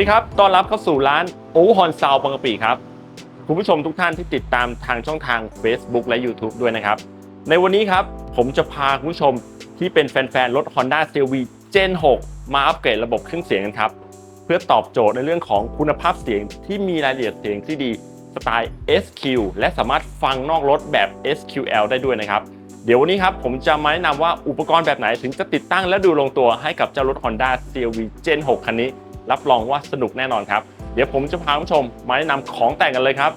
ดีครับ ต้อนรับเข้าสู่ร้านโอฮอนซาวบางกะปิครับ คุณผู้ชมทุกท่านที่ติดตามทางช่องทาง Facebook และ YouTube ด้วยนะครับ ในวันนี้ครับ ผมจะพาคุณผู้ชมที่เป็นแฟนๆ รถ Honda CR-V Gen 6 มาอัปเกรดระบบเครื่องเสียงกันครับ เพื่อตอบโจทย์ในเรื่องของคุณภาพเสียงที่มีรายละเอียดเสียงที่ดีสไตล์ SQ และสามารถฟังนอกรถแบบ SQL ได้ด้วยนะครับ เดี๋ยววันนี้ครับผมจะมาแนะนำว่าอุปกรณ์แบบไหนถึงจะติดตั้งและดูลงตัวให้กับเจ้ารถ Honda CR-V Gen 6 คันนี้ รับรองว่าสนุกแน่นอนครับ เดี๋ยวผมจะพาคุณผู้ชมมาแนะนำของแต่งกันเลยครับ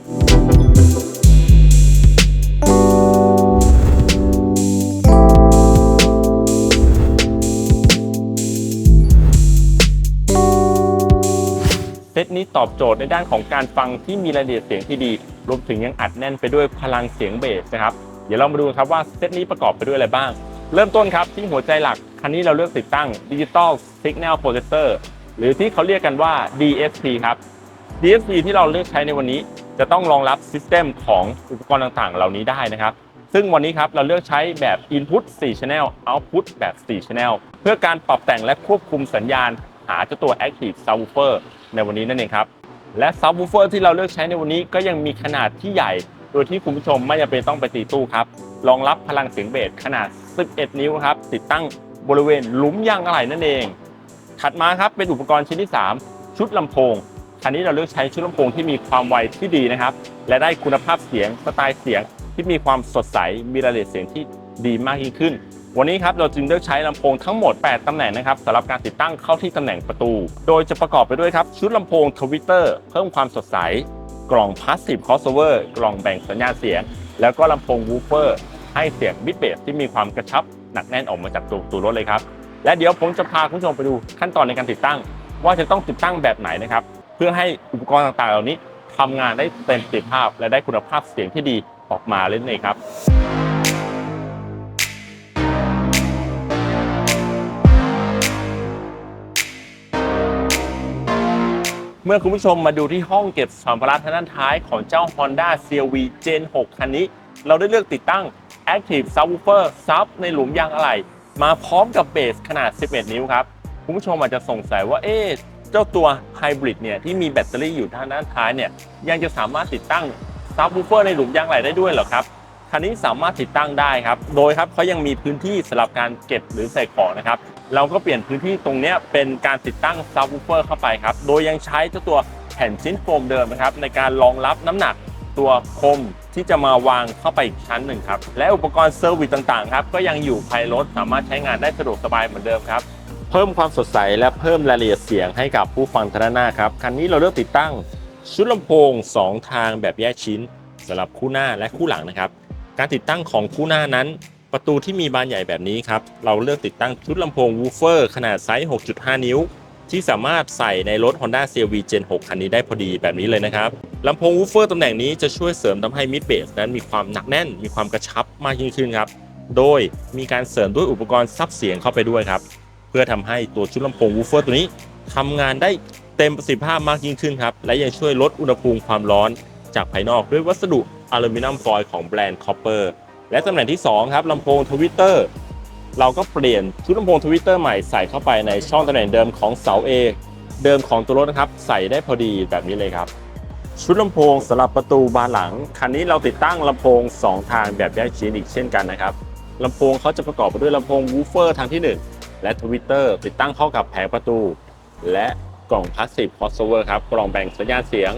เซตนี้ตอบโจทย์ในด้านของการฟังที่มีรายละเอียดเสียงที่ดี รวมถึงยังอัดแน่นไปด้วยพลังเสียงเบสนะครับ เดี๋ยวเรามาดูครับว่าเซตนี้ประกอบไปด้วยอะไรบ้าง เริ่มต้นครับที่หัวใจหลัก คันนี้เราเลือกติดตั้ง Digital Signal Processor หรือที่เขาเรียกกันว่า DSP ครับ DSP ที่เราเลือกใช้ในวันนี้จะต้องรองรับซิสเต็มของอุปกรณ์ต่างๆ เหล่านี้ได้นะครับ ซึ่งวันนี้ครับเราเลือกใช้แบบ Input 4 Channel Output แบบ 4 Channel เพื่อการปรับแต่งและควบคุมสัญญาณ หาเจ้าตัว Active Subwoofer ในวันนี้นั่นเองครับ และ Subwoofer ที่เราเลือกใช้ในวันนี้ก็ยังมีขนาดที่ใหญ่ โดยที่คุณผู้ชมไม่จำเป็นต้องไปตีตู้ครับ รองรับพลังเสียงเบสขนาด 11 นิ้วครับ ติดตั้งบริเวณหลุมยางอะไหล่นั่นเอง ถัดมาครับเป็นอุปกรณ์ชิ้นที่ 3 ชุดลำโพงคันนี้เราเลือกใช้ชุดลำโพงที่มีความไวที่ดีนะครับ และได้คุณภาพเสียงสไตล์เสียงที่มีความสดใสมีรายละเอียดเสียงที่ดีมากยิ่งขึ้น วันนี้ครับเราจึงเลือกใช้ลำโพงทั้งหมด 8 ตำแหน่งนะครับสำหรับการติดตั้งเข้าที่ตำแหน่งประตู โดยจะประกอบไปด้วยครับชุดลำโพงทวิตเตอร์เพิ่มความสดใส กล่องพาสซีฟคอสเวอร์กล่องแบ่งสัญญาณเสียง แล้วก็ลำโพงวูฟเฟอร์ให้เสียงบิทเบสที่มีความกระชับหนักแน่นออกมาจากตัวตัวรถเลยครับ และเดี๋ยวผมจะพาคุณผู้ชมไปดูขั้นตอนในการติดตั้ง ว่าจะต้องติดตั้งแบบไหนนะครับ เพื่อให้อุปกรณ์ต่างๆ เหล่านี้ทำงานได้เต็มประสิทธิภาพ และได้คุณภาพเสียงที่ดีออกมาเลยนั่นเองครับเมื่อคุณผู้ชมมาดูที่ห้องเก็บสัมภาระทางด้านท้ายของเจ้า Honda CR-V Gen 6 คันนี้ เราได้เลือกติดตั้ง Active Subwoofer ซับในหลุมยางอะไหล่ มาพร้อมกับเบสขนาด 11 นิ้วครับ คุณผู้ชมอาจจะสงสัยว่าเอ๊ะเจ้าตัวไฮบริดเนี่ยที่มีแบตเตอรี่อยู่ทางด้านท้ายเนี่ยยังจะสามารถติดตั้งซับวูเฟอร์ในหลุมยางไหลได้ด้วยเหรอครับคันนี้สามารถติดตั้งได้ครับ โดยครับเขายังมีพื้นที่สำหรับการเก็บหรือใส่ของนะครับ เราก็เปลี่ยนพื้นที่ตรงนี้เป็นการติดตั้งซับวูเฟอร์เข้าไปครับ โดยยังใช้เจ้าตัวแผ่นชิ้นโฟมเดิมนะครับในการรองรับน้ำหนัก ตัวคมที่จะมาวางเข้าไปอีกชั้นหนึ่งครับ และอุปกรณ์เซอร์วิสต่างๆครับก็ยังอยู่ภายรถสามารถใช้งานได้สะดวกสบายเหมือนเดิมครับ เพิ่มความสดใสและเพิ่มรายละเอียดเสียงให้กับผู้ฟังทางด้านหน้าครับ คันนี้เราเลือกติดตั้งชุดลำโพง 2 ทางแบบแยกชิ้นสำหรับคู่หน้าและคู่หลังนะครับ การติดตั้งของคู่หน้านั้น ประตูที่มีบานใหญ่แบบนี้ครับเราเลือกติดตั้งชุดลำโพงวูเฟอร์ขนาดไซส์ 6.5 นิ้ว ที่สามารถใส่ในรถ Honda CR-V Gen 6 คันนี้ได้พอดีแบบนี้เลยนะครับลำโพงวูฟเฟอร์ตำแหน่งนี้จะช่วยเสริมทำให้มิดเบสนั้นมีความหนักแน่น มีความกระชับมากยิ่งขึ้นครับ โดยมีการเสริมด้วยอุปกรณ์ซับเสียงเข้าไปด้วยครับ เพื่อทำให้ตัวชุดลำโพงวูฟเฟอร์ตัวนี้ทำงานได้เต็มประสิทธิภาพมากยิ่งขึ้นครับ และยังช่วยลดอุณหภูมิความร้อนจากภายนอกด้วยวัสดุอลูมิเนียมฟอยล์ของแบรนด์คอปเปอร์และตำแหน่งที่2ครับลำโพงทวิตเตอร์ เราก็เปลี่ยนชุดลำโพงทวิตเตอร์ใหม่ใส่เข้าไปในช่องตำแหน่งเดิมของเสา A เดิมของตัวรถนะครับใส่ได้พอดีแบบนี้เลยครับ ชุดลำโพงสำหรับประตูบานหลัง คันนี้เราติดตั้งลำโพง 2 ทางแบบแยกชิ้นอีกเช่นกันนะครับลำโพงเขาจะประกอบไปด้วยลำโพงวูเฟอร์ทางที่ 1 และทวิตเตอร์ติดตั้งเข้ากับแผงประตู และกล่องพาสซีฟคอสเวอร์ครับกล่องแบ่งสัญญาณเสียง